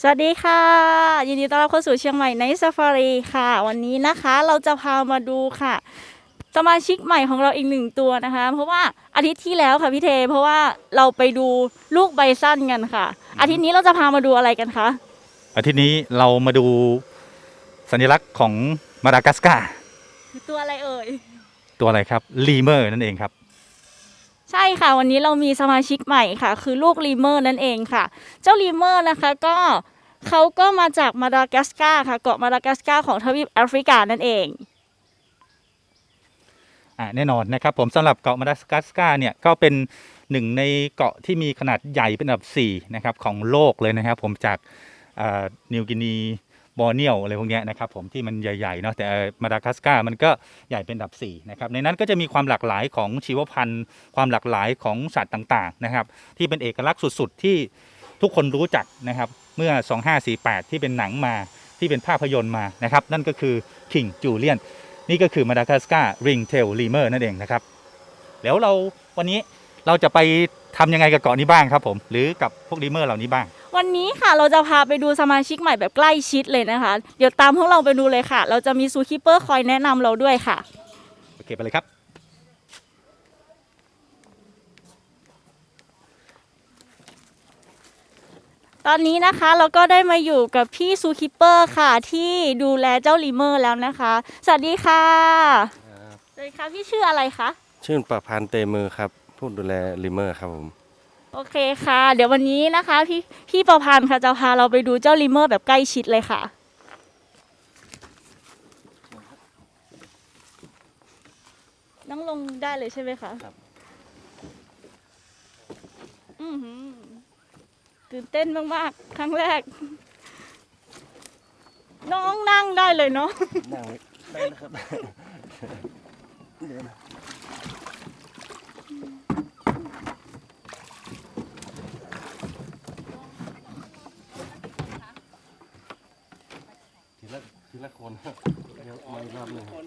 สวัสดีค่ะ ยินดีต้อนรับเข้าสู่เชียงใหม่ในซ a ฟารีค่ะ วันนี้นะคะเราจะพามาดูค่ะ สมาชิกใหม่ของเราอีกหนึ่งตัวนะคะ เพราะว่าอาทิตย์ที่แล้วค่ะพี่เท เพราะว่าเราไปดูลูกไบสั้นกันค่ะ อาทิตย์นี้เราจะพามาดูอะไรกันคะอาทิตย์นี้เรามาดูสัญลักษณ์ของมาดากัสการ์คือตัวอะไรเอ่ย ตัวอะไรครับลีเมอร์นั่นเองครับ ใช่ค่ะ วันนี้เรามีสมาชิกใหม่ค่ะ คือลูกลีเมอร์นั่นเองค่ะ เจ้าลีเมอร์นะคะก็เขาก็มาจากมาดากัสการ์ค่ะ เกาะมาดากัสการ์ของทวีปแอฟริกานั่นเอง อ่าแน่นอนนะครับผมสำหรับเกาะมาดากัสการ์เนี่ยก็เป็นหนึ่งในเกาะที่มีขนาดใหญ่เป็นอันดับ4นะครับของโลกเลยนะครับผมจากนิวกินี บอร์เนียวอะไรพวกนี้นะครับผมที่มันใหญ่ๆเนาะแต่มาดากัสการ์มันก็ใหญ่เป็นอันดับ4นะครับในนั้นก็จะมีความหลากหลายของชีวพันธุ์ ความหลากหลายของสัตว์ต่างๆนะครับที่เป็นเอกลักษณ์สุดๆ ที่ทุกคนรู้จักนะครับเมื่อ 2548 ที่เป็นหนังมาที่เป็นภาพยนตร์มานะครับนั่นก็คือ King Julian นี่ก็คือมาดากัสการ์ริงเทลลีเมอร์นั่นเองนะครับแล้วเราวันนี้เราจะไป ทำยังไงกับเกาะนี้บ้างครับผม หรือกับพวกลีเมอร์เหล่านี้บ้าง วันนี้ค่ะเราจะพาไปดูสมาชิกใหม่แบบใกล้ชิดเลยนะคะ เดี๋ยวตามพวกเราไปดูเลยค่ะ เราจะมีซูคิปเปอร์คอยแนะนำเราด้วยค่ะ โอเคไปเลยครับ ตอนนี้นะคะเราก็ได้มาอยู่กับพี่ซูคิปเปอร์ค่ะ ที่ดูแลเจ้าลีเมอร์แล้วนะคะ สวัสดีค่ะครับสวัสดีค่ะพี่ชื่ออะไรคะ ชื่อประพันธ์เตมือครับ ผู้ดูแลลิเมอร์ครับผม โอเคค่ะ เดี๋ยววันนี้นะคะพี่พี่ประพันธ์ค่ะจะพาเราไปดูเจ้าลีเมอร์แบบใกล้ชิดเลยค่ะ นั่งลงได้เลยใช่ไหมคะครับ อือหือตื่นเต้นมากๆ ครั้งแรก น้องนั่งได้เลยเนาะ นั่งได้นะครับทีละ ทีละคนเดี๋ยวมาอีกรอบหนึงครับ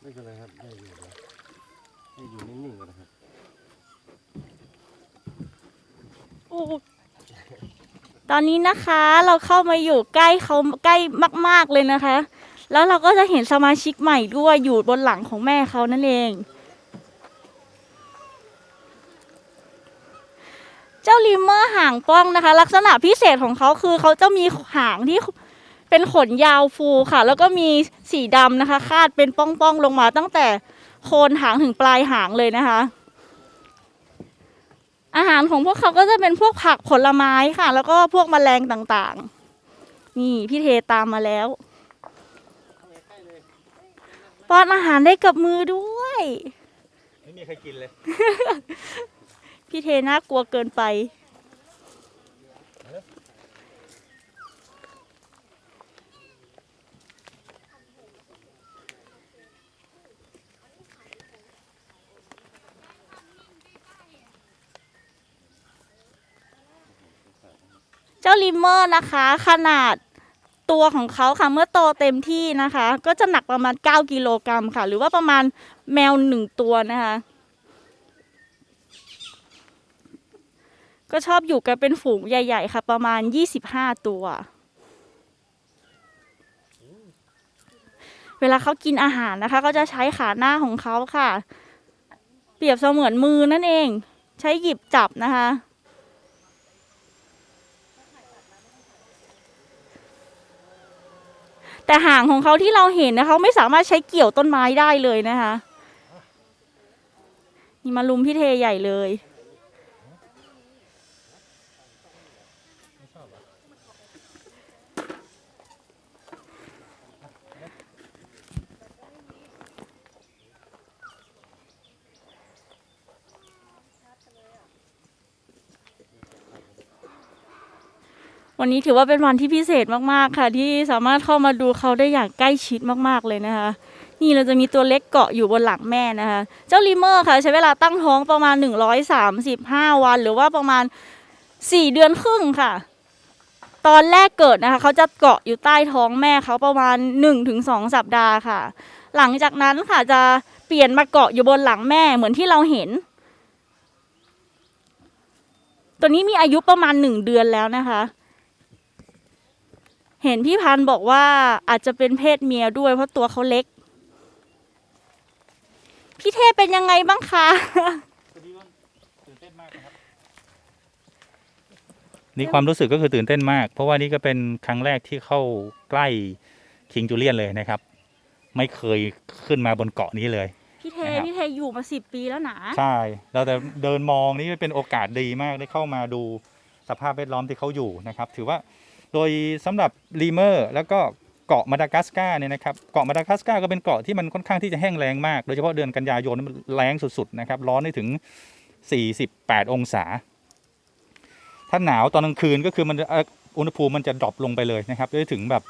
ไม่เป็นไรครับได้อยู่นะให้อยู่นิ่งๆกันนะครับตอนนี้นะคะเราเข้ามาอยู่ใกล้เขาใกล้มาก ๆเลยนะคะ แล้วเราก็จะเห็นสมาชิกใหม่ด้วยอยู่บนหลังของแม่เขานั่นเอง เจ้าลิมเมอร์ หางป้องนะคะ ลักษณะพิเศษของเขาคือเขาจะมีหางที่เป็นขนยาวฟูค่ะ แล้วก็มีสีดำนะคะ คาดเป็นป้องๆลงมาตั้งแต่โคนหางถึงปลายหางเลยนะคะ อาหารของพวกเขาก็จะเป็นพวกผักผลไม้ค่ะ แล้วก็พวกแมลงต่างๆ นี่พี่เทตามมาแล้วป้อนอาหารได้กับมือด้วย ไม่มีใครกินเลย พี่เทน่ากลัวเกินไป เจ้าลิมเมอร์นะคะ ขนาดตัวของเขาค่ะเมื่อโตเต็มที่นะคะ ก็จะหนักประมาณ 9 กิโลกรัมค่ะ หรือว่าประมาณแมวหนึ่งตัวนะคะ ก็ชอบอยู่กันเป็นฝูงใหญ่ ๆ ค่ะ ประมาณ 25 ตัว เวลาเขากินอาหารนะคะ ก็จะใช้ขาหน้าของเขาค่ะ เปรียบเสมือนมือนั่นเอง ใช้หยิบจับนะคะ แต่หางของเขาที่เราเห็นนะคะเขาไม่สามารถใช้เกี่ยวต้นไม้ได้เลยนะคะ นี่มาลุมพี่เทใหญ่เลย วันนี้ถือว่าเป็นวันที่พิเศษมากๆค่ะ ที่สามารถเข้ามาดูเขาได้อย่างใกล้ชิดมากๆเลยนะคะ นี่เราจะมีตัวเล็กเกาะอยู่บนหลังแม่นะคะ เจ้าลิเมอร์ค่ะ ใช้เวลาตั้งท้องประมาณ 135 วัน หรือว่าประมาณ 4 เดือนครึ่งค่ะ ตอนแรกเกิดนะคะ เขาจะเกาะอยู่ใต้ท้องแม่เขาประมาณ 1-2 สัปดาห์ค่ะ หลังจากนั้นค่ะจะเปลี่ยนมาเกาะอยู่บนหลังแม่เหมือนที่เราเห็นตัวนี้มีอายุประมาณหนึ่งเดือนแล้วนะคะ เห็นพี่พันธุ์บอกว่าอาจจะเป็นเพศเมียด้วย เพราะตัวเขาเล็ก พี่เทพเป็นยังไงบ้างคะนี่ความรู้สึกก็คือตื่นเต้นมาก เพราะว่านี่ก็เป็นครั้งแรกที่เข้าใกล้คิงจูเลียนเลยนะครับ ไม่เคยขึ้นมาบนเกาะนี้เลยพี่เทนะครับพี่เทอยู่มาสิบปีแล้วนะใช่ เราแต่เดินมองนี่เป็นโอกาสดีมากได้เข้ามาดูสภาพแวดล้อมที่เขาอยู่นะครับ ถือว่า โดยสำหรับลีเมอร์แล้วก็เกาะมาดากัสการ์เนี่ยนะครับเกาะมาดากัสการ์ก็เป็นเกาะที่มันค่อนข้างที่จะแห้งแล้งมากโดยเฉพาะเดือนกันยายนมันแล้งสุดๆนะครับร้อนได้ถึง 48 องศา ถ้าหนาวตอนกลางคืนก็คือมันอุณหภูมิมันจะดรอปลงไปเลยนะครับได้ถึงแบบ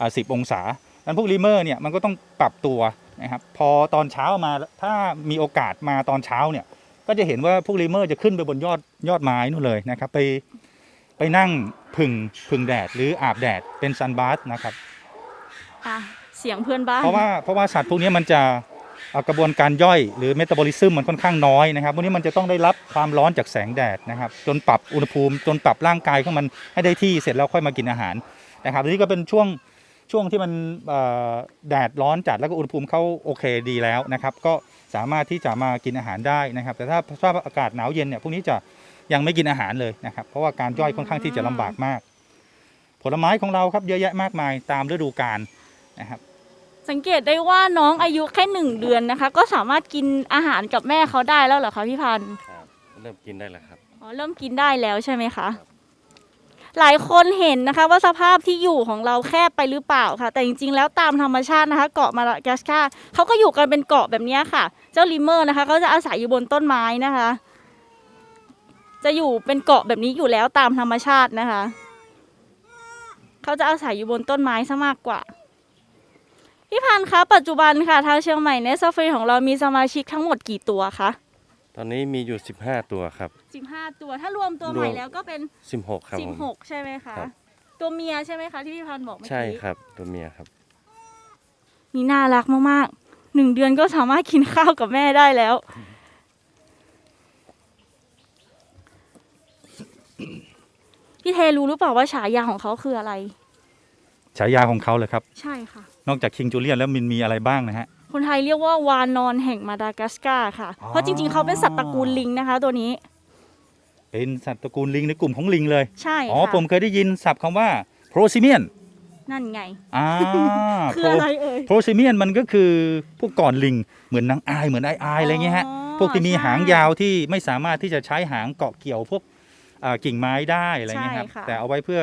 อ่า10องศาดังนั้นพวกลีเมอร์เนี่ยมันก็ต้องปรับตัวนะครับพอตอนเช้ามาถ้ามีโอกาสมาตอนเช้าเนี่ยก็จะเห็นว่าพวกลีเมอร์จะขึ้นไปบนยอดยอดไม้นู่นเลยนะครับไป ไปนั่งพึ่งพึ่งแดดหรืออาบแดดเป็นซันบาสนะครับอะเสียงเพื่อนบ้านเพราะว่าเพราะว่าสัตว์พวกนี้มันจะเอ่อกระบวนการย่อยหรือเมตาบอลิซึมมันค่อนข้างน้อยนะครับพวกนี้มันจะต้องได้รับความร้อนจากแสงแดดนะครับ จนปรับอุณหภูมิ จนปรับร่างกายของมันให้ได้ที่เสร็จแล้วค่อยมากินอาหารนะครับทีนี้ก็เป็นช่วงช่วงที่มันเอ่อแดดร้อนจัดแล้วก็อุณหภูมิเขาโอเคดีแล้วนะครับ ก็สามารถที่จะมากินอาหารได้นะครับ แต่ถ้าสภาพอากาศหนาวเย็นเนี่ยพวกนี้จะ ยังไม่กินอาหารเลยนะครับเพราะว่าการย่อยค่อนข้างที่จะลำบากมาก ผลไม้ของเราครับเยอะแยะมากมายตามฤดูกาลนะครับ สังเกตได้ว่าน้องอายุแค่หนึ่งเดือนนะคะ ก็สามารถกินอาหารกับแม่เขาได้แล้วเหรอคะพี่พันธุ์ครับเริ่มกินได้แล้วครับ อ๋อเริ่มกินได้แล้วใช่ไหมคะ หลายคนเห็นนะคะว่าสภาพที่อยู่ของเราแคบไปหรือเปล่าค่ะ แต่จริงๆ แล้วตามธรรมชาตินะคะ เกาะมาดากัสการ์เขาก็อยู่กันเป็นเกาะแบบเนี้ยค่ะ เจ้าลิมเมอร์นะคะเขาจะอาศัยอยู่บนต้นไม้นะคะ จะอยู่เป็นเกาะแบบนี้อยู่แล้วตามธรรมชาตินะคะ เขาจะอาศัยอยู่บนต้นไม้ซะมากกว่า พี่พันธุ์คะ ปัจจุบันค่ะ ทางเชียงใหม่เนสซาฟรีของเรามีสมาชิกทั้งหมดกี่ตัวคะตอนนี้มีอยู่ 15 ตัวครับสิบห้าตัวถ้ารวมตัวใหม่รวมแล้วก็เป็น 16 ครับสิบผมหกใช่ไหมคะครับตัวเมียใช่ไหมคะที่พี่พันธุ์บอกเมื่อใช่กี้ครับ ตัวเมียครับ นี่น่ารักมากๆหนึ่งเดือนก็สามารถกินข้าวกับแม่ได้แล้ว พี่เทรู้หรือเปล่าว่าฉายาของเขาคืออะไร ฉายาของเขาเลยครับ ใช่ค่ะ นอกจากคิงจูเลียนแล้วมันมีอะไรบ้างนะฮะ คนไทยเรียกว่าวานอนแห่งมาดากัสการ์ค่ะ อ๋อ เพราะจริงๆเขาเป็นสัตว์ตระกูลลิงนะคะ ตัวนี้ เป็นสัตว์ตระกูลลิงในกลุ่มของลิงเลย ใช่อ๋อ ค่ะผมเคยได้ยินศัพท์คำว่าโพรซิเมียนนั่นไง อ่า คืออะไรเอ่ย โพรซิเมียนมันก็คือพวกก่อนลิงเหมือนนางอายเหมือนไออายอะไรเงี้ยฮะ อ๋อพวกที่มีใช่ หางยาวที่ไม่สามารถที่จะใช้หางเกาะเกี่ยวพวก อ่ากิ่งไม้ได้อะไรเงี้ยครับ ใช่ค่ะ แต่เอาไว้เพื่อ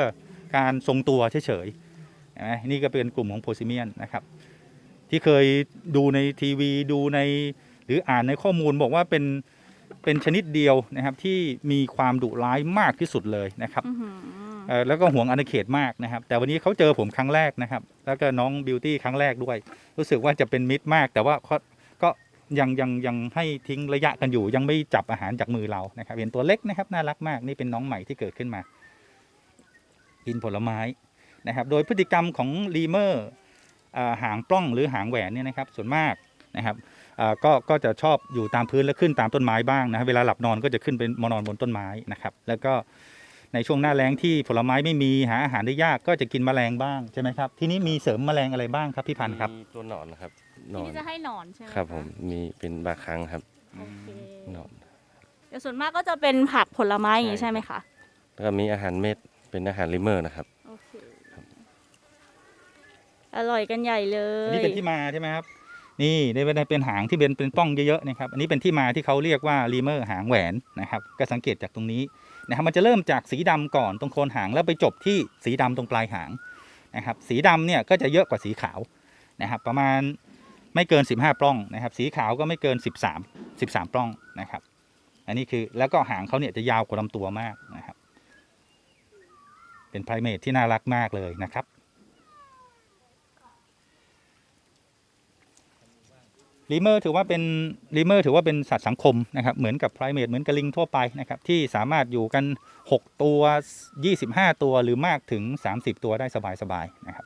การทรงตัวเฉยๆเห็นไหมนี่ก็เป็นกลุ่มของโพรซิเมียนนะครับ ที่เคยดูในทีวีดูในหรืออ่านในข้อมูลบอกว่าเป็นเป็นชนิดเดียวนะครับที่มีความดุร้ายมากที่สุดเลยนะครับ อื้อหือ เอ่อแล้วก็ห่วงอาณาเขตมากนะครับ แต่วันนี้เขาเจอผมครั้งแรกนะครับ แล้วก็น้องบิวตี้ครั้งแรกด้วย รู้สึกว่าจะเป็นมิตรมาก แต่ว่าก็ก็ ยังยังยังให้ทิ้งระยะกันอยู่ยังไม่จับอาหารจากมือเรานะครับ เห็นตัวเล็กนะครับน่ารักมากนี่เป็นน้องใหม่ที่เกิดขึ้นมา กินผลไม้นะครับ โดยพฤติกรรมของลีเมอร์หางปล้องหรือหางแหวนเนี่ยนะครับ ส่วนมากนะครับก็ก็จะชอบอยู่ตามพื้นและขึ้นตามต้นไม้บ้างนะเวลาหลับนอนก็จะขึ้นเป็นมานอนบนต้นไม้นะครับ แล้วก็ในช่วงหน้าแล้งที่ผลไม้ไม่มีหาอาหารได้ยากก็จะกินแมลงบ้างใช่ไหมครับ ที่นี้มีเสริมแมลงอะไรบ้างครับพี่พันธ์ครับมีตัวหนอนนะครับ หนที่อนนี่จะให้หนอนใช่ไหมครับะผมมีเป็นบางครั้งครับโอเคหนอนแต่ส่วนมากก็จะเป็นผักผลไม้อย่างนี้ใช่ใช่ไหมครัคะบแล้วก็มีอาหารเม็ดเป็นอาหารลิเมอร์นะครับ โอเคอร่อยกันใหญ่เลอันย นี้เป็นที่มาใช่ไหมครับ นี่ได้เป็นเป็นหางที่เป็นเป็นป้องเยอะๆนะครับ อันนี้เป็นที่มาที่เขาเรียกว่ารีเมอร์หางแหวนนะครับ ก็สังเกตจากตรงนี้นะครับมันจะเริ่มจากสีดำก่อนตรงโคนหางแล้วไปจบที่สีดำตรงปลายหางนะครับ สีดำเนี่ยก็จะเยอะกว่าสีขาวนะครับ ประมาณ ไม่เกิน 15 ปล้องนะครับ สีขาวก็ไม่เกิน 13 13 ปล้องนะครับ อันนี้คือแล้วก็หางเขาเนี่ยจะยาวกว่าลำตัวมากนะครับ เป็นไพรเมทที่น่ารักมากเลยนะครับ ลีเมอร์ถือว่าเป็นลีเมอร์ถือว่าเป็นสัตว์สังคมนะครับ เหมือนกับไพรเมทเหมือนกับลิงทั่วไปนะครับ ที่สามารถอยู่กัน 6 ตัว 25 ตัวหรือมากถึง 30 ตัวได้สบายๆนะครับ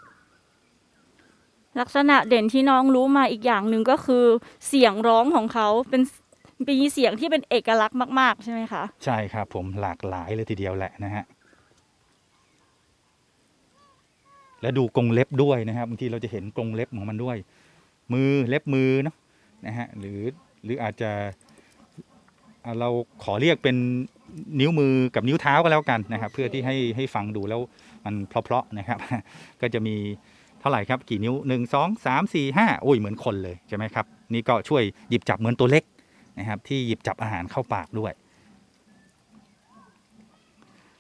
ลักษณะเด่นที่น้องรู้มาอีกอย่างหนึ่งก็คือเสียงร้องของเขาเป็นมีเสียงที่เป็นเอกลักษณ์มาก ๆ ใช่ไหมคะ ใช่ครับผมหลากหลายเลยทีเดียวแหละนะฮะและดูกรงเล็บด้วยนะครับบางทีเราจะเห็นกรงเล็บของมันด้วย มือเล็บมือเนาะนะฮะหรือหรืออาจจะเราขอเรียกเป็นนิ้วมือกับนิ้วเท้าก็แล้วกันนะครับ เพื่อที่ให้ให้ฟังดูแล้วมันเพราะๆนะครับ ก็จะมี ท่าไหร่ครับกี่นิ้วหนึ่งสองสามสี่ห้าโอ้ยเหมือนคนเลยใช่ไหมครับนี่ก็ช่วยหยิบจับเหมือนตัวเล็กนะครับที่หยิบจับอาหารเข้าปากด้วย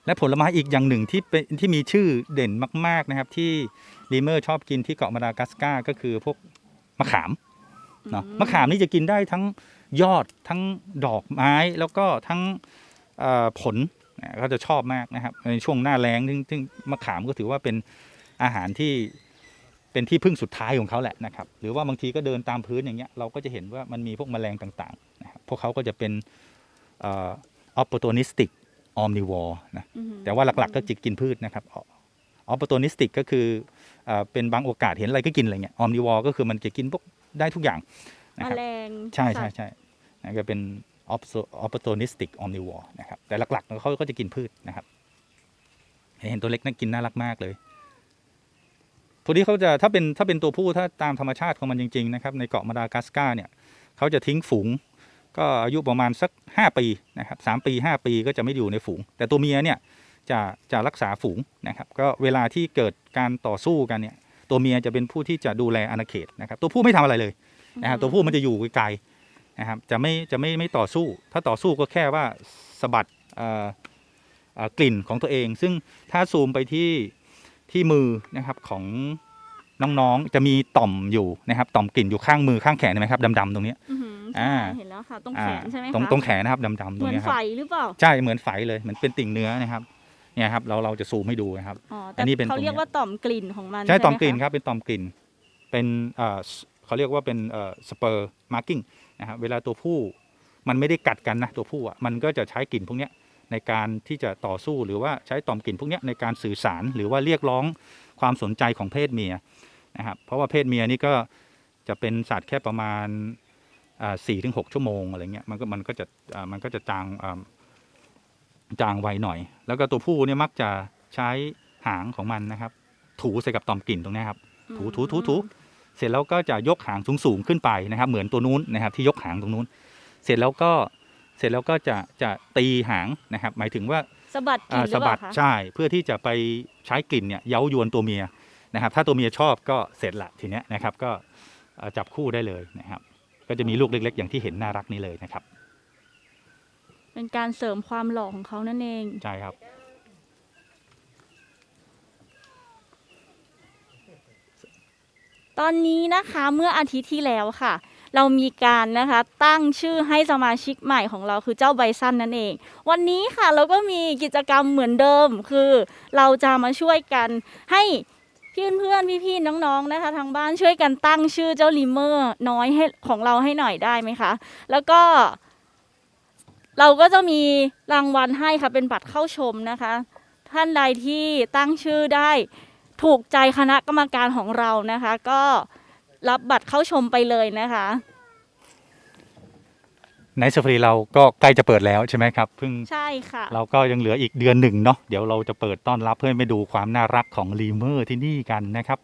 และผลไม้อีกอย่างหนึ่งที่เป็นที่มีชื่อเด่นมาก ๆนะครับ ที่ลีเมอร์ชอบกินที่เกาะมาดากัสการ์ก็คือพวกมะขามเนาะอืมมะขามนี่จะกินได้ทั้งยอดทั้งดอกไม้แล้วก็ทั้งเอ่อผลนะก็จะชอบมากนะครับในช่วงหน้าแล้งซึ่งซึ่งมะขามก็ถือว่าเป็นอาหารที่ เป็นที่พึ่งสุดท้ายของเขาแหละนะครับ หรือว่าบางทีก็เดินตามพื้นอย่างเงี้ยเราก็จะเห็นว่ามันมีพวกแมลงต่างๆนะครับพวกเขาก็จะเป็นเอ่อ opportunistic omnivore นะอืมแต่ว่าหลักๆก็จิกกินพืชนะครับออปโตนิสติกก็คือเอ่อเป็นบางโอกาสเห็นอะไรก็กินอะไรเงี้ยออมนิวอร์ก็คือมันจะกินพวกได้ทุกอย่างนะแมครับลงใช่ใช่สัตว์ใช่นั่นก็เป็นออปโตนิสติกออมนิวอร์นะครับแต่หลักๆเขาก็จะกินพืชนะครับ เห็นตัวเล็กน่ากินน่ารักมากเลย พวกนี้เขาจะถ้าเป็นถ้าเป็นตัวผู้ถ้าตามธรรมชาติของมันจริงๆนะครับในเกาะมาดากัสการ์เนี่ยเขาจะทิ้งฝูง ก็อายุประมาณสัก 5 ปีนะครับสามปี 5 ปีก็จะไม่อยู่ในฝูง แต่ตัวเมียเนี่ยจะจะรักษาฝูงนะครับก็เวลาที่เกิดการต่อสู้กันเนี่ยตัวเมียจะเป็นผู้ที่จะดูแลอาณาเขตนะครับตัวผู้ไม่ทำอะไรเลยนะครับตัวผู้มันจะอยู่ไกลๆนะครับจะไม่จะไม่ไม่ต่อสู้ ถ้าต่อสู้ก็แค่ว่าสะบัดอ่อเอ่อกลิ่นของตัวเอง ซึ่งถ้าซูมไปที่ ที่มือนะครับของน้องๆ จะมีต่อมอยู่นะครับต่อมกลิ่นอยู่ข้างมือข้างแขนเห็นไหมครับดำๆตรงเนี้ย อื้อหืออ่าใช่เห็นแล้วค่ะ ตรงแขนใช่ไหมตรงคะตรงแขนนะครับดำๆตเหรงมือนเนี้ยคไฟรับหรือเปล่า ใช่เหมือนไฝเลยเหมือนเป็นติ่งเนื้อนะครับเนี่ยครับเราเราจะซูมให้ดูนะครับ อ๋ออัแต่นนี้เป็นเขาตรงเรียกเนี้ยว่าต่อมกลิ่นของมันใช่ไหต่อมกลิ่นคะครับเป็นต่อมกลิ่น เป็นเอ่อเขาเรียกว่าเป็นเอ่อสเปอร์มาร์กิ้งนะครับเวลาตัวผู้มันไม่ได้กัดกันนะตัวผู้อะมันก็จะใช้กลิ่นพวกเนี้ย ในการที่จะต่อสู้หรือว่าใช้ต่อมกลิ่นพวกนี้ในการสื่อสารหรือว่าเรียกร้องความสนใจของเพศเมียนะครับเพราะว่าเพศเมียนี่ก็จะเป็นสัตว์แค่ประมาณสี่ถึงหกชั่วโมงอะไรเงี้ยมันก็มันก็จะอ่ามันก็จะจางอ่าจางไวหน่อย แล้วก็ตัวผู้เนี่ยมักจะใช้หางของมันนะครับ ถูใส่กับต่อมกลิ่นตรงนี้ครับถูถูถูถูเสร็จแล้วก็จะยกหางสูงสูงขึ้นไปนะครับ เหมือนตัวนู้นนะครับที่ยกหางตรงนู้น เสร็จแล้วก็ เสร็จแล้วก็จะจะตีหางนะครับ หมายถึงว่าสะบัดกลิ่อ่านหรืสะอเปบัล่าดคะใช่ เพื่อที่จะไปใช้กลิ่นเนี่ยเย้ายวนตัวเมียนะครับ ถ้าตัวเมียชอบก็เสร็จละทีเนี้ยนะครับ ก็เอ่อจับคู่ได้เลยนะครับ ก็จะมีลูกเล็ก ๆ อย่างที่เห็นน่ารักนี้เลยนะครับเป็นการเสริมความหล่อของเขานั่นเอง ใช่ครับ ตอนนี้นะคะเมื่ออาทิตย์ที่แล้วค่ะ เรามีการนะคะตั้งชื่อให้สมาชิกใหม่ของเราคือเจ้าไบซันนั่นเอง วันนี้ค่ะเราก็มีกิจกรรมเหมือนเดิม คือเราจะมาช่วยกันให้เพื่อนเพื่อนๆพี่ๆน้องๆนะคะ ทางบ้านช่วยกันตั้งชื่อเจ้าลิเมอร์น้อยให้ของเราให้หน่อยได้ไหมคะ แล้วก็ เราก็จะมีรางวัลให้ค่ะเป็นบัตรเข้าชมนะคะ ท่านใดที่ตั้งชื่อได้ถูกใจคณะกรรมการของเรานะคะ ก็ รับบัตรเข้าชมไปเลยนะคะ ในสฟรีเราก็ใกล้จะเปิดแล้วใช่ไหมครับเพิ่งใช่ค่ะ เราก็ยังเหลืออีกเดือนหนึ่งเนาะเดี๋ยวเราจะเปิดต้อนรับเพื่อไปดูความน่ารักของลีเมอร์ที่นี่กันนะครับ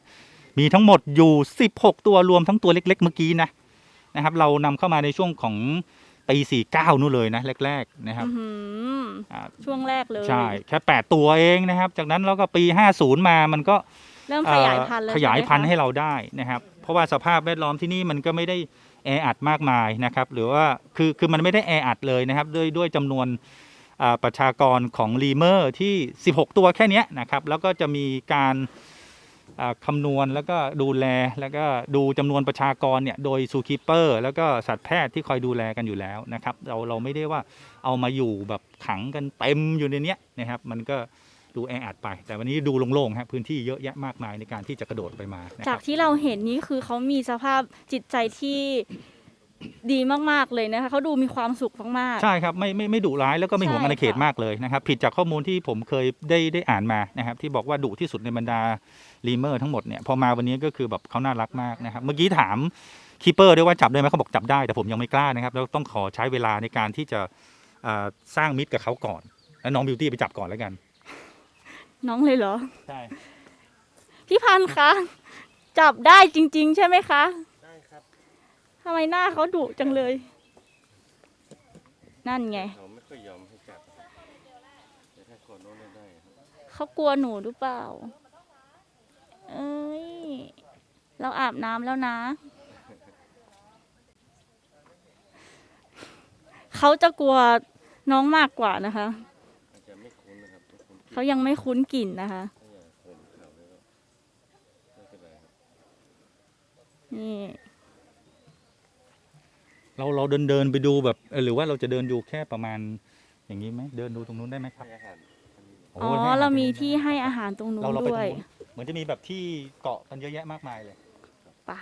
มีทั้งหมดอยู่ 16 ตัวรวมทั้งตัวเล็ก ๆ เมื่อกี้นะนะครับ เรานำเข้ามาในช่วงของปี49นู่นเลยนะแรกๆนะครับอื้อหืออ่าช่วงแรกเลย ใช่แค่8ตัวเองนะครับ จากนั้นเราก็ปี 50 มามันก็ เริ่มขยายพันธุ์แล้วขยายพันธุ์ช่ให้ไมคะเราได้นะครับ เพราะว่าสภาพแวดล้อมที่นี่มันก็ไม่ได้แออัดมากมายนะครับ หรือว่าคือคือมันไม่ได้แออัดเลยนะครับ ด้วยด้วยจำนวนอ่าประชากรของลีเมอร์ที่ 16 ตัวแค่เนี้ยนะครับ แล้วก็จะมีการอ่าคำนวณแล้วก็ดูแลแล้วก็ดูจำนวนประชากรเนี่ยโดยซูคีเปอร์แล้วก็สัตวแพทย์ที่คอยดูแลกันอยู่แล้วนะครับ เราเราไม่ได้ว่าเอามาอยู่แบบขังกันเต็มอยู่ในเนี้ยนะครับ มันก็ ดูแออัดไป แต่วันนี้ดูโล่งๆฮะพื้นที่เยอะแยะมากมายในการที่จะกระโดดไปมานะคจารักบที่เราเห็นนี่คือเขามีสภาพจิตใจที่ดีมากๆเลยนะคะเขาดูมีความสุขมาก ใช่ครับไม่ไม่ไม่ดุร้ายแล้วก็ไม่หวงใช่อาณาเขตค่ะ มากเลยนะครับผิดจากข้อมูลที่ผมเคยได้ได้อ่านมานะครับที่บอกว่าดุที่สุดในบรรดาลีเมอร์ทั้งหมดเนี่ยพอมาวันนี้ก็คือแบบเขาน่ารักมากนะครับเมื่อกี้ถามคีเปอร์ด้วยว่าจับได้ไหมเขาบอกจับได้แต่ผมยังไม่กล้านะครับแล้วต้องขอใช้เวลาในการที่จะเอ่อสร้างมิตรกับเขาก่อนแล้วน้องบิวตี้ไปจับก่อนแล้วกันๆ น้องเลยเหรอ ใช่พี่พันธ์คะจับได้จริง ๆ ใช่ไหมคะได้ครับทำไมหน้าเขาดุจังเลย นั่นไงเขาไม่ค่อยยอมให้จับครับแต่ถ้าคนโน้นได้ได้ครับเขากลัวหนูหรือเปล่า เอ้ย เราอาบน้ำแล้วนะ เขาจะกลัวน้องมากกว่านะคะอาจจะไม่คุ้นนะครับไม่คุ้น เขายังไม่คุ้นกลิ่นนะคะถ้าอย่างคนเขาแล้วก็ไม่เป็นไรครับนี่ เราเราเดินเดินไปดูแบบเออหรือว่าเราจะเดินดูแค่ประมาณ อย่างนี้ไหมเดินดูตรงนู้นได้ไหมครับให้อาหารอันนี้โอ้อ๋อ ให้อาหเราตงมีนู้นที่ได้ให้อาหารตรงนู้นเราเราไปด้ตวรงยนู้นเหมือนจะมีแบบที่เกาะกันเยอะแยะมากมายเลยไป่ะ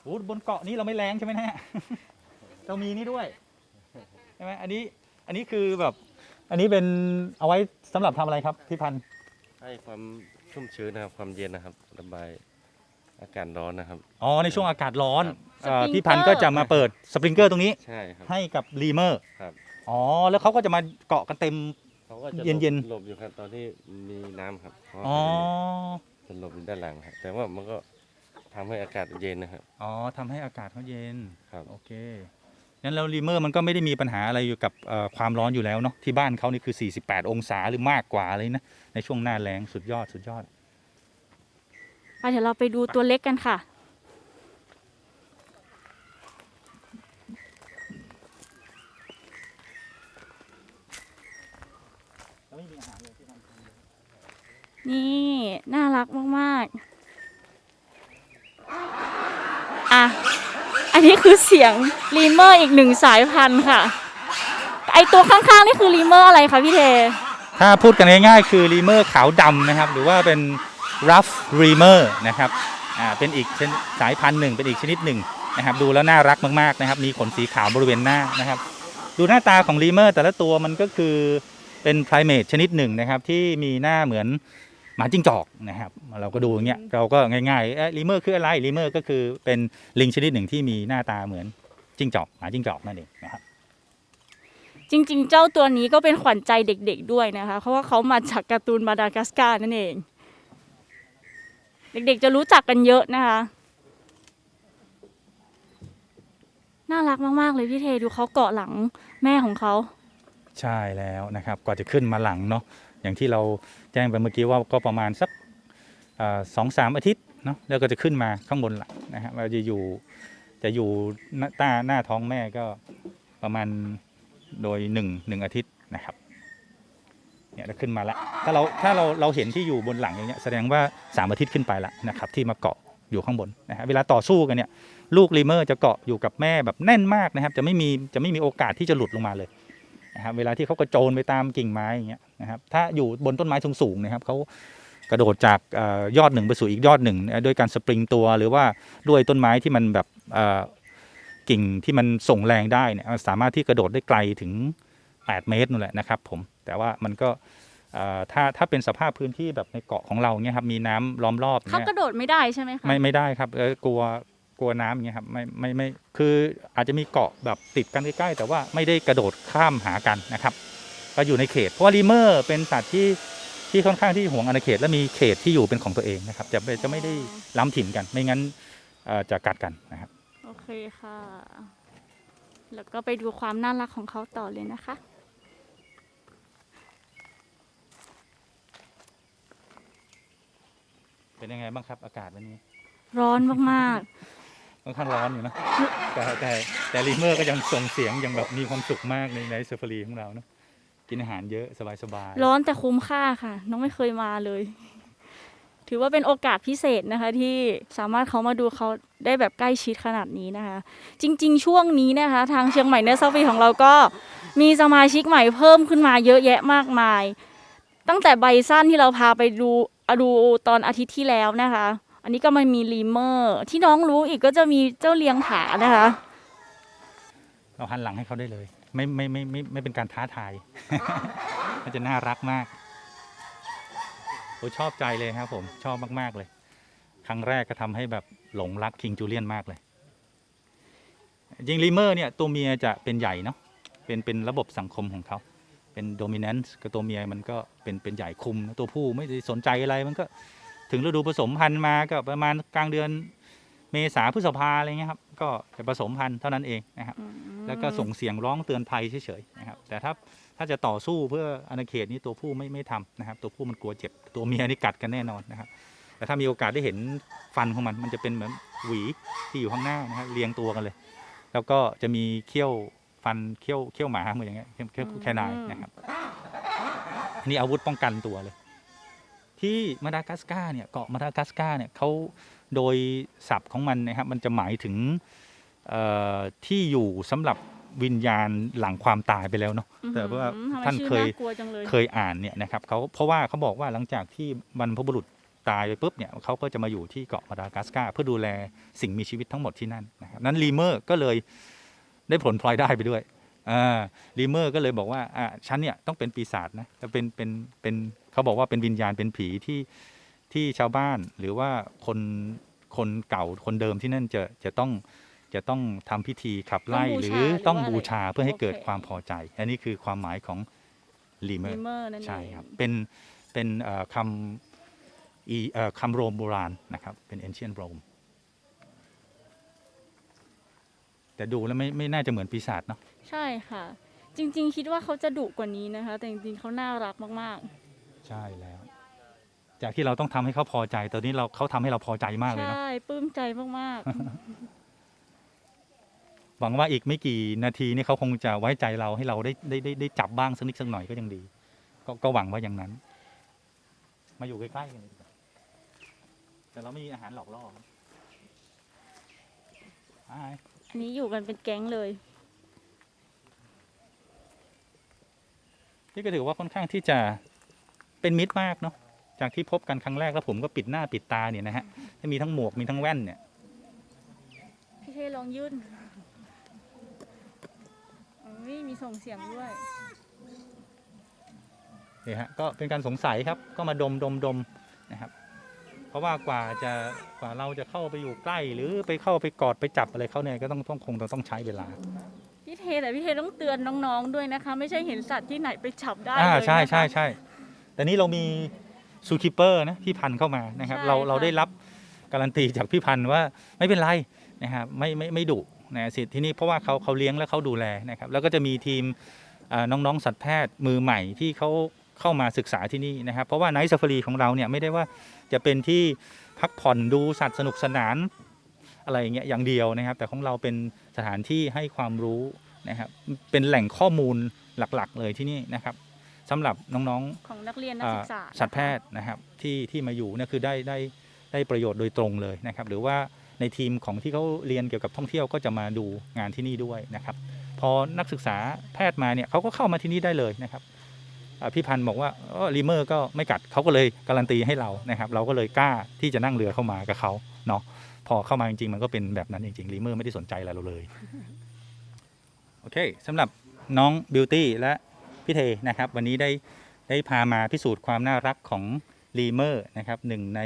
โอ้บนเกาะนี้เราไม่แรงใช่ไหมเนี่ย เรามีนี่ด้วยใช่ไหมอันนี้ อันนี้คือแบบ อันนี้เป็นเอาไว้สำหรับทำอะไรครับพี่พันธุ์ให้ความชุ่มชื้นนะครับ ความเย็นนะครับ ระบายอากาศร้อนนะครับ อ๋อในช่วงอากาศร้อนครับเอ่อพี่พันธุ์ก็จะมาเปิดสปริงเกอร์ตรงนี้ ใช่ครับ ให้กับรีเมอร์ครับ อ๋อแล้วเขาก็จะมาเกาะกันเต็ม เขาก็จะเย็นๆ หลบอยู่ครับ ตอนที่มีน้ำครับเพราะว่าอ๋อจะหลบอยู่ด้านหลังครับ แต่ว่ามันก็ทำให้อากาศเย็นนะครับ อ๋อทำให้อากาศเขาเย็นครับ โอเค งั้นแล้วรีเมอร์มันก็ไม่ได้มีปัญหาอะไรอยู่กับความร้อนอยู่แล้วเนาะที่บ้านเขานี่คือ 48 องศาหรือมากกว่าเลยนะ ในช่วงหน้าแล้งสุดยอดสุดยอดเดี๋ยวเราไปดูตัวเล็กกันค่ะ นี่ น่ารักมาก ๆ อะ อันนี้คือเสียงรีเมอร์อีกหนึ่งสายพันธุ์ค่ะ ไอตัวข้างๆนี่คือรีเมอร์อะไรคะพี่เท ถ้าพูดกันง่ายๆ คือรีเมอร์ขาวดำนะครับ หรือว่าเป็น rough reamer นะครับอ่าเป็นอีกชนิดสายพันธุ์หนึ่งเป็นอีกชนิดหนึ่งนะครับ ดูแล้วน่ารักมากๆนะครับ มีขนสีขาวบริเวณหน้านะครับ ดูหน้าตาของรีเมอร์แต่ละตัวมันก็คือเป็น primate ชนิดหนึ่งนะครับ ที่มีหน้าเหมือน หมาจิ้งจอกนะครับ เราก็ดูอย่างเงี้ยเราก็ง่ายๆเอ๊ะรีเมอร์คืออะไรรีเมอร์ก็คือเป็นลิงชนิดหนึ่งที่มีหน้าตาเหมือนจิ้งจอกหมาจิ้งจอกนั่นเองนะครับจริง ๆ เจ้าตัวนี้ก็เป็นขวัญใจเด็ก ๆ ด้วยนะคะ เพราะว่าเขามาจากการ์ตูนมาดากัสการ์นั่นเอง เด็กๆจะรู้จักกันเยอะนะคะ น่ารักมาก ๆ เลยพี่เทดูเขาเกาะหลังแม่ของเขา ใช่แล้วนะครับกว่าจะขึ้นมาหลังเนาะ อย่างที่เราแจ้งไปเมื่อกี้ว่าก็ประมาณสักสองสามอาทิตย์เนาะแล้วก็จะขึ้นมาข้างบนหลังนะฮะเราจะอยู่จะอยู่หน้าตาหน้าท้องแม่ก็ประมาณโดยหนึ่งหนึ่งอาทิตย์นะครับเนี่ยเราขึ้นมาล้วถ้าเราถ้าเราเราเห็นที่อยู่บนหลังอย่างเงี้ยแสดงว่าสามอาทิตย์ขึ้นไปล้วนะครับที่มาเกาะอยู่ข้างบนนะฮะเวลาต่อสู้กันเนี่ยลูกรีเมอร์จะเกาะอยู่กับแม่แบบแน่นมากนะครับ จะไม่มีจะไม่มีโอกาสที่จะหลุดลงมาเลย นะครับเวลาที่เขากระโจนไปตามกิ่งไม้อย่างเงี้ยนะครับถ้าอยู่บนต้นไม้สูงๆนะครับเขากระโดดจากเออยอดหนึ่งไปสู่อีกยอดหนึ่งนะด้วยการสปริงตัวหรือว่าด้วยต้นไม้ที่มันแบบเอ่อกิ่งที่มันส่งแรงได้เนี่ยสามารถที่กระโดดได้ไกลถึง 8 เมตรนั่นแหละนะครับผมแต่ว่ามันก็เอ่อถ้าถ้าเป็นสภาพพื้นที่แบบในเกาะของเราเนี่ยครับมีน้ำล้อมรอบเขาเนี่ยกระโดดไม่ได้ใช่ไหมคะไม่ไม่ได้ครับเออกลัว กลัวน้ำอย่างเงี้ยครับไม่ไม่ไม่คืออาจจะมีเกาะแบบติดกันใกล้ๆแต่ว่าไม่ได้กระโดดข้ามหากันนะครับ ก็อยู่ในเขตเพราะว่าลีเมอร์เป็นสัตว์ที่ที่ค่อนข้างที่ห่วงอาณาเขตและมีเขตที่อยู่เป็นของตัวเองนะครับ จะไม่จะไม่ได้ล้ำถิ่นกัน ไม่งั้นเอ่อจะกัดกันนะครับ โอเคค่ะ แล้วก็ไปดูความน่ารักของเขาต่อเลยนะคะ เป็นยังไงบ้างครับ อากาศวันนี้ ร้อนมาก ค่อนข้างร้อนอยู่นะแต่แต่แต่ลีเมอร์ก็ยังส่งเสียงยังแบบมีความสุขมากในในเซฟารีของเราเนอะกินอาหารเยอะสบายๆ ร้อนแต่คุ้มค่าค่ะ น้องไม่เคยมาเลย ถือว่าเป็นโอกาสพิเศษนะคะ ที่สามารถเขามาดูเขาได้แบบใกล้ชิดขนาดนี้นะคะ จริง ๆ ช่วงนี้นะคะ ทางเชียงใหม่เนสซาฟีของเราก็มีสมาชิกใหม่เพิ่มขึ้นมาเยอะแยะมากมาย ตั้งแต่ใบสั้นที่เราพาไปดูอะดูตอนอาทิตย์ที่แล้วนะคะ อันนี้ก็มันมีลีเมอร์ ที่น้องรู้อีกก็จะมีเจ้าเลียงผานะคะ เราหันหลังให้เขาได้เลย ไม่ไม่ไม่ไม่ไม่เป็นการท้าทาย มันจะน่ารักมากโอ้ชอบใจเลยครับผมชอบมาก ๆ เลย ครั้งแรกก็ทำให้แบบหลงรักคิงจูเลียนมากเลย จริงลีเมอร์เนี่ยตัวเมียจะเป็นใหญ่เนาะเป็นเป็นระบบสังคมของเขาเป็นโดมิเนนซ์กับตัวเมียมันก็เป็นเป็นใหญ่คุม ตัวผู้ไม่ได้สนใจอะไรมันก็ ถึงฤดูผสมพันธุ์มาก็ประมาณกลางเดือนเมษาพฤษภาอะไรเงี้ยครับก็จะผสมพันธุ์เท่านั้นเองนะครับ แล้วก็ส่งเสียงร้องเตือนภัยเฉยๆนะครับ แต่ถ้าถ้าจะต่อสู้เพื่ออาณาเขตนี้ตัวผู้ไม่ไม่ทำนะครับ ตัวผู้มันกลัวเจ็บตัวเมียนี่กัดกันแน่นอนนะครับแต่ถ้ามีโอกาสได้เห็นฟันของมัน มันจะเป็นเหมือนหวีที่อยู่ข้างหน้านะครับเรียงตัวกันเลย แล้วก็จะมีเขี้ยวฟันเขี้ยวเขี้ยวหมาเหมือนอย่างเงี้ยเขี้ยวเขี้ยวแคนายนะครับอันนี้อาวุธป้องกันตัวเลย ที่มาดากัสการ์เนี่ยเกาะมาดากัสการ์เนี่ยเขาโดยศัพท์ของมันนะครับมันจะหมายถึงเอ่อที่อยู่สำหรับวิญญาณหลังความตายไปแล้วเนาะแต่ว่าอืมทำไมท่านชื่อเคยน่ากลัวจังเลยเคยอ่านเนี่ยนะครับเขาเพราะว่าเขาบอกว่าหลังจากที่บรรพบุรุษตายไปปุ๊บเนี่ยเขาก็จะมาอยู่ที่เกาะมาดากัสการ์เพื่อดูแลสิ่งมีชีวิตทั้งหมดที่นั่นนะครับนั้นลีเมอร์ก็เลยได้ผลพลอยได้ไปด้วยอ่าลีเมอร์ก็เลยบอกว่าอ่าฉันเนี่ยต้องเป็นปีศาจนะแต่เป็นเป็นเป็น เขาบอกว่าเป็นวิญญาณเป็นผีที่ที่ชาวบ้านหรือว่าคนคนเก่าคนเดิมที่นั่นจะจะต้องจะต้องทำพิธีขับไล่ต้องบูหรืชาอหรือต้องว่าอะไรบูชาเพื่อให้เกิดโอเคความพอใจ อันนี้คือความหมายของลีเมอลีร์เมอร์นั่นเองใช่ครับเป็นเป็นเอ่อคำอีเอ่อคำโรมโบราณนะครับ เป็น ancient Rome แต่ดูแล้วไม่ไม่น่าจะเหมือนปีศาจเนาะใช่ค่ะ จริง ๆ คิดว่าเขาจะดุกว่านี้นะคะ แต่จริงๆเขาน่ารักมาก ใช่แล้ว จากที่เราต้องทำให้เขาพอใจ ตอนนี้เราเขาทำให้เราพอใจมากๆเลยเนาะ ใช่ปลื้มใจมากหวังว่าอีกไม่กี่นาทีนี่เขาคงจะไว้ใจเราให้เราได้ได้ได้ได้จับบ้างสักนิดสักหน่อยก็ยังดี ก็ก็หวังว่าอย่างนั้น มาอยู่ใกล้ๆกันเลยดีกว่าแต่เราไม่มีอาหารหลอกล่อครับอ้ายๆ อันนี้อยู่กันเป็นแก๊งเลย นี่ก็ถือว่าค่อนข้างที่จะ เป็นมิตรมากเนาะจากที่พบกันครั้งแรกแล้วผมก็ปิดหน้าปิดตาเนี่ยนะฮะมีทั้งหมวกมีทั้งแว่นเนี่ย พี่เทลองยื่นอุ้ยมีส่งเสียงด้วยนี่ฮะก็เป็นการสงสัยครับก็มาดมดมดมนะครับ เพราะว่ากว่าจะกว่าเราจะเข้าไปอยู่ใกล้ หรือไปเข้าไปกอดไปจับอะไรเขาเนี่ยก็ต้องต้องคงต้องต้องใช้เวลา พี่เทแต่พี่เทต้องเตือนน้องๆด้วยนะคะ ไม่ใช่เห็นสัตว์ที่ไหนไปจับได้อ่าเลยใช่นะคะใช่ใช่ แต่นี้เรามีซูคิปเปอร์นะพี่พันธุ์เข้ามานะครับใช่เราเราค่ะได้รับการันตีจากพี่พันธุ์ว่าไม่เป็นไรนะครับไม่ไม่ไม่ดุนะสิที่นี่เพราะว่าเขาเขาเลี้ยงและเขาดูแลนะครับแล้วก็จะมีทีมอ่าน้องๆสัตวแพทย์มือใหม่ที่เขาเข้ามาศึกษาที่นี่นะครับ เพราะว่าไนท์ซ f ฟ r รีของเราเนี่ยไม่ได้ว่าจะเป็นที่พักผ่อนดูสัตว์สนุกสนานอะไรอย่างเงี้ยอย่างเดียวนะครับ แต่ของเราเป็นสถานที่ให้ความรู้นะครับเป็นแหล่งข้อมูลหลักๆ เลยที่นี่นะครับ สำหรับน้องๆของนักเรียนนักศึกษาอ่าสัตวแพทย์นะครับที่ที่มาอยู่เนี่ยคือได้ได้ได้ประโยชน์โดยตรงเลยนะครับ หรือว่าในทีมของที่เขาเรียนเกี่ยวกับท่องเที่ยวก็จะมาดูงานที่นี่ด้วยนะครับ พอนักศึกษาแพทย์มาเนี่ยเขาก็เข้ามาที่นี่ได้เลยนะครับอ่าพี่พันธ์บอกว่าลีเมอร์ก็ไม่กัดเขาก็เลยการันตีให้เรานะครับ เราก็เลยกล้าที่จะนั่งเรือเข้ามากับเขาเนาะพอเข้ามาจริงๆ มันก็เป็นแบบนั้นจริงๆลีเมอร์ไม่ได้สนใจอะไรเราเลยโอเคสำหรับน้องบิวตี้และ พี่เทนะครับ วันนี้ได้ได้พามาพิสูจน์ความน่ารักของลีเมอร์นะครับหนึ่งใน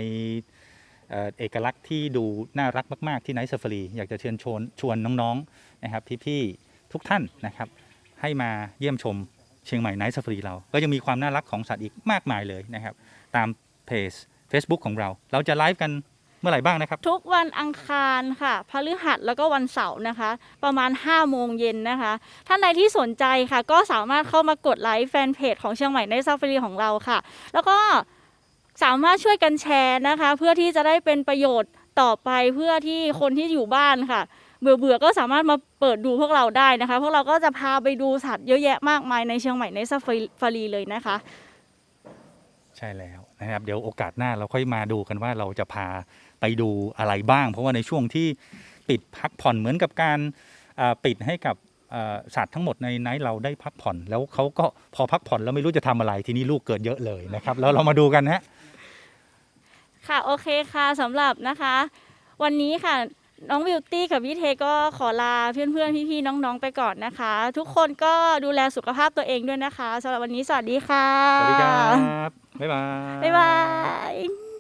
เอกลักษณ์ที่ดูน่ารักมาก ๆ ที่ไนท์ซฟรีอยากจะเชิญชวนชวนน้องๆนะครับพี่ๆทุกท่านนะครับ ให้มาเยี่ยมชมเชียงใหม่ไนท์ซฟรีเรา ก็ยังมีความน่ารักของสัตว์อีกมากมายเลยนะครับ ตามเพจ Facebook ของเรา เราจะไลฟ์กัน เมื่อไหร่บ้างนะครับ ทุกวันอังคารค่ะพฤหัสแล้วก็วันเสาร์นะคะ ประมาณ 5 โมงเย็นนะคะ ท่านใดที่สนใจค่ะ ก็สามารถเข้ามากดไลค์แฟนเพจของเชียงใหม่ในซาฟารีของเราค่ะ แล้วก็สามารถช่วยกันแชร์นะคะ เพื่อที่จะได้เป็นประโยชน์ต่อไปเพื่อที่คนที่อยู่บ้านค่ะ เบื่อเบื่อๆก็สามารถมาเปิดดูพวกเราได้นะคะ พวกเราก็จะพาไปดูสัตว์เยอะแยะมากมายในเชียงใหม่ในซาฟารีเลยนะคะ ใช่แล้วนะครับ เดี๋ยวโอกาสหน้าเราค่อยมาดูกันว่าเราจะพา ไปดูอะไรบ้าง เพราะว่าในช่วงที่ปิดพักผ่อนเหมือนกับการปิดให้กับสัตว์ทั้งหมดในไนท์เราได้พักผ่อน แล้วเขาก็พอพักผ่อนแล้วไม่รู้จะทำอะไรทีนี้ลูกเกิดเยอะเลยนะครับ แล้วเรามาดูกันฮะค่ะโอเคค่ะสำหรับนะคะ วันนี้ค่ะน้องบิวตี้กับพี่เทก็ขอลาเพื่อนๆ พี่ๆ น้องๆ ไปก่อนนะคะ ทุกคนก็ดูแลสุขภาพตัวเองด้วยนะคะสำหรับวันนี้สวัสดีค่ะ สวัสดีครับ บ๊ายบาย บ๊ายบาย